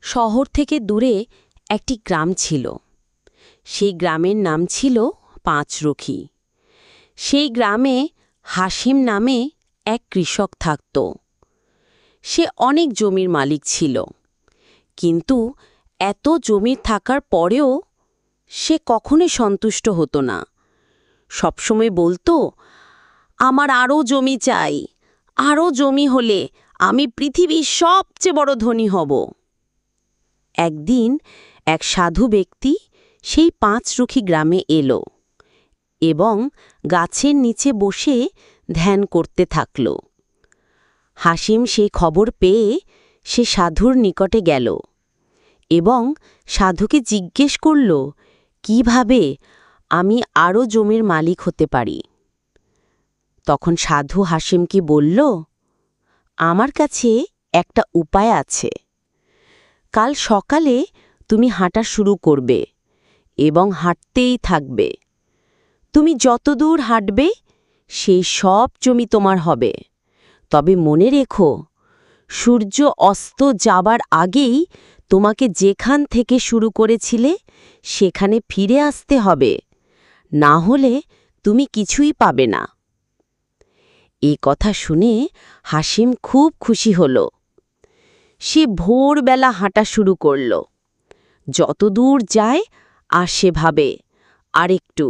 শহর থেকে দূরে একটি গ্রাম ছিল। সেই গ্রামের নাম ছিল পাঁচরখি। সেই গ্রামে হাসিম নামে এক কৃষক থাকত। সে অনেক জমির মালিক ছিল। কিন্তু এত জমির থাকার পরেও সে কখনোই সন্তুষ্ট হতো না। সবসময় বলতো, আমার আরও জমি চাই, আরও জমি হলে আমি পৃথিবীর সবচেয়ে বড় ধনী হব। একদিন এক সাধু ব্যক্তি সেই পাঁচরুখি গ্রামে এলো এবং গাছের নিচে বসে ধ্যান করতে থাকল। হাসিম সেই খবর পেয়ে সে সাধুর নিকটে গেল এবং সাধুকে জিজ্ঞেস করল, কীভাবে আমি আরও জমির মালিক হতে পারি? তখন সাধু হাসিমকে বলল, আমার কাছে একটা উপায় আছে। কাল সকালে তুমি হাঁটা শুরু করবে এবং হাঁটতেই থাকবে। তুমি যতদূর হাঁটবে, সেই সব জমি তোমার হবে। তবে মনে রেখো, সূর্য অস্ত যাবার আগেই তোমাকে যেখান থেকে শুরু করেছিলে, সেখানে ফিরে আসতে হবে। না হলে তুমি কিছুই পাবে না। এই কথা শুনে হাসিম খুব খুশি হল। সে ভোরবেলা হাঁটা শুরু করল। যত দূর যায়, আর সে ভাবে আরেকটু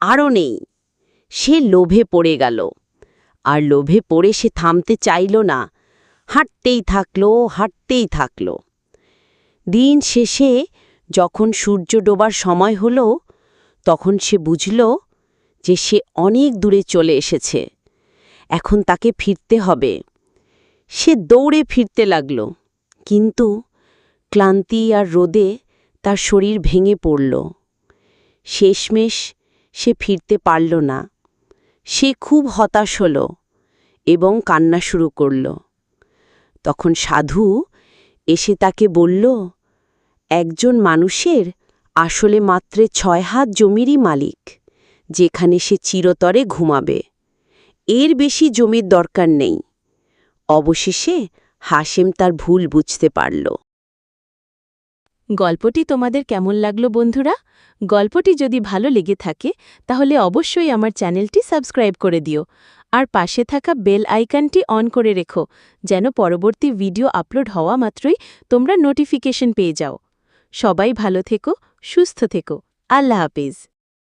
আরও নেই। সে লোভে পড়ে গেল। আর লোভে পড়ে সে থামতে চাইল না। হাঁটতেই থাকল হাঁটতেই থাকল। দিন শেষে যখন সূর্য ডোবার সময় হল, তখন সে বুঝল যে সে অনেক দূরে চলে এসেছে। এখন তাকে ফিরতে হবে। সে দৌড়ে ফিরতে লাগল। কিন্তু ক্লান্তি আর রোদে তার শরীর ভেঙে পড়ল। শেষমেশ সে ফিরতে পারল না। সে খুব হতাশ হল এবং কান্না শুরু করল। তখন সাধু এসে তাকে বলল, একজন মানুষের আসলে মাত্রে ছয় হাত জমিরই মালিক, যেখানে সে চিরতরে ঘুমাবে। এর বেশি জমির দরকার নেই। অবশেষে হাসেম তার ভুল বুঝতে পারল। গল্পটি তোমাদের কেমন লাগল বন্ধুরা? গল্পটি যদি ভালো লেগে থাকে, তাহলে অবশ্যই আমার চ্যানেলটি সাবস্ক্রাইব করে দিও। আর পাশে থাকা বেল আইকনটি অন করে রেখো, যেন পরবর্তী ভিডিও আপলোড হওয়া মাত্রই তোমরা নোটিফিকেশন পেয়ে যাও। সবাই ভালো থেকো, সুস্থ থেকো। আল্লাহ হাফিজ।